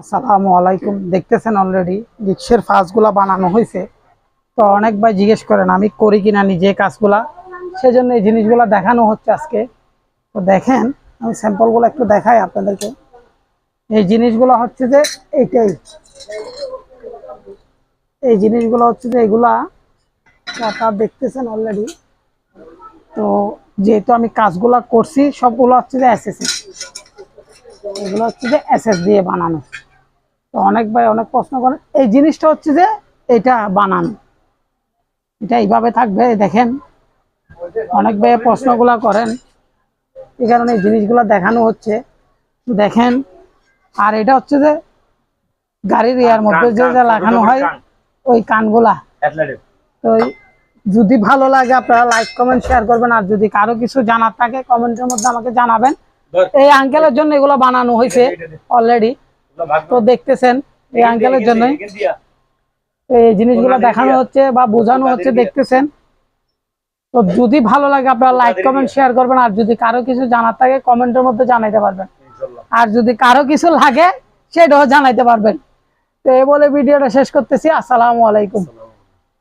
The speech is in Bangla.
আসসালামু আলাইকুম। দেখতেছেন অলরেডি রিক্সের ফাঁসগুলা বানানো হয়েছে তো অনেক ভাই জিজ্ঞেস করেন, আমি করি কিনা নিজে কাজগুলা? সেজন্য এই জিনিসগুলা দেখানো হচ্ছে আজকে। তো দেখেন, আমি স্যাম্পলগুলো একটু দেখাই আপনাদেরকে। এই জিনিসগুলো হচ্ছে যে এইটাই এই জিনিসগুলো হচ্ছে যে এগুলা আপনারা দেখতেছেন অলরেডি তো যেহেতু আমি কাজগুলা করছি, সবগুলো হচ্ছে যে এসএসসি এগুলো হচ্ছে যে এসএস দিয়ে বানানো। তো অনেক ভাই অনেক প্রশ্ন করেন। এই জিনিসটা হচ্ছে যে এটা বানান। এটা এইভাবে থাকবে দেখেন। অনেক ভাই প্রশ্নগুলা করেন। এই কারণে এই জিনিসগুলো দেখানো হচ্ছে। দেখেন আর এটা হচ্ছে যে গাড়ির ইয়ার মধ্যে যে যা লাগানো হয় ওই কানগুলা। তো যদি ভালো লাগে আপনারা লাইক কমেন্ট শেয়ার করবেন। আর যদি কারও কিছু জানার থাকে কমেন্টের মধ্যে আমাকে জানাবেন। এই আঙ্কেলের জন্য এগুলো বানানো হয়েছে অলরেডি তো দেখতেছেন এই আঙ্কেলের জন্য এই জিনিসগুলো দেখানো হচ্ছে বা বোঝানো হচ্ছে দেখতেছেন। তো যদি ভালো লাগে আপনারা লাইক কমেন্ট শেয়ার করবেন। আর যদি কারও কিছু জানার থাকে কমেন্টের মধ্যে জানাইতে পারবেন। আর যদি কারও কিছু লাগে সেটাও জানাইতে পারবেন। তো এই বলে ভিডিওটা শেষ করতেছি। আসসালামু আলাইকুম।